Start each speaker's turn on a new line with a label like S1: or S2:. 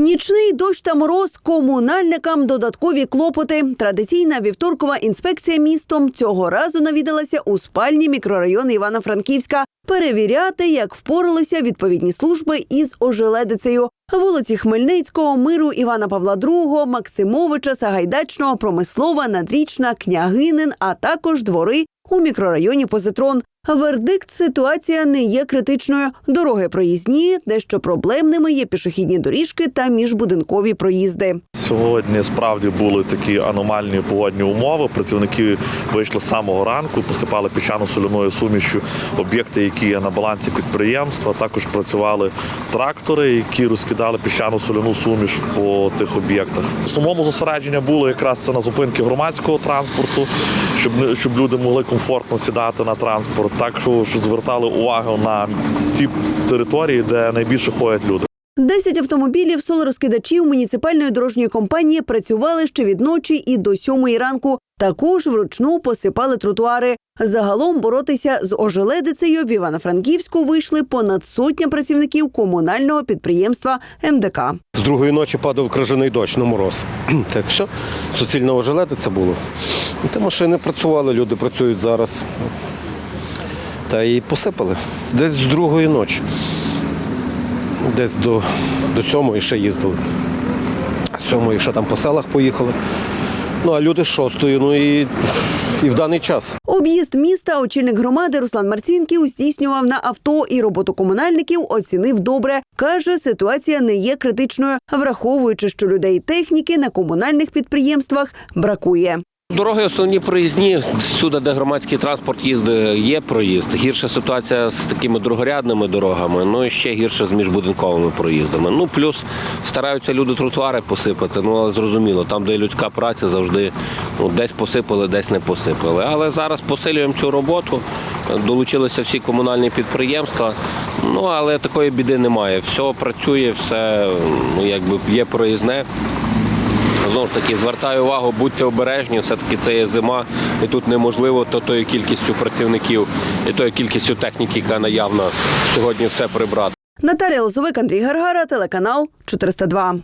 S1: Нічний дощ та мороз комунальникам додаткові клопоти. Традиційна вівторкова інспекція містом цього разу навідалася у спальні мікрорайону Івано-Франківська перевіряти, як впоралися відповідні служби із ожеледицею. Вулиці Хмельницького, Миру, Івана Павла II, Максимовича, Сагайдачного, Промислова, Надрічна, Княгинин, а також двори у мікрорайоні Позитрон. Вердикт ситуація не є критичною. Дороги проїзні, дещо проблемними є пішохідні доріжки та міжбудинкові проїзди.
S2: Сьогодні справді були такі аномальні погодні умови. Працівники вийшли з самого ранку, посипали піщано-соляною сумішю об'єкти, які є на балансі підприємства. Також працювали трактори, які розкидали піщано-соляну суміш по тих об'єктах. Основному зосередження було якраз це на зупинки громадського транспорту, щоб щоб люди могли комфортно сідати на транспорт. Так що звертали увагу на ті території, де найбільше ходять люди.
S1: Десять автомобілів солорозкидачів муніципальної дорожньої компанії працювали ще від ночі і до сьомої ранку. Також вручну посипали тротуари. Загалом боротися з ожеледицею в Івано-Франківську вийшли понад сотня працівників комунального підприємства МДК.
S3: З другої ночі падав крижаний дощ на мороз. Та все, суцільна ожеледиця було. Та машини працювали, люди працюють зараз. Та і посипали. Десь з другої ночі. Десь до, до сьомої ще їздили. Сьомої ще там по селах поїхали. Ну, а люди з шостої, ну і, і в даний час.
S1: Об'їзд міста очільник громади Руслан Марцінків здійснював на авто і роботу комунальників оцінив добре. Каже, ситуація не є критичною, враховуючи, що людей техніки на комунальних підприємствах бракує.
S4: Дороги основні проїзні. Всюди, де громадський транспорт їздить, є проїзд. Гірша ситуація з такими другорядними дорогами, ну і ще гірше з міжбудинковими проїздами. Ну плюс стараються люди тротуари посипати. Ну але зрозуміло, там, де людська праця, завжди ну, десь посипали, десь не посипали. Але зараз посилюємо цю роботу. Долучилися всі комунальні підприємства. Ну але такої біди немає. Все працює, все ну якби є проїзне. Знову ж таки, звертаю увагу, будьте обережні, все-таки це є зима, і тут неможливо то тою кількістю працівників і тою кількістю техніки, яка наявна сьогодні все прибрати.
S1: Наталія Лозовик, Андрій Гаргара, телеканал 402.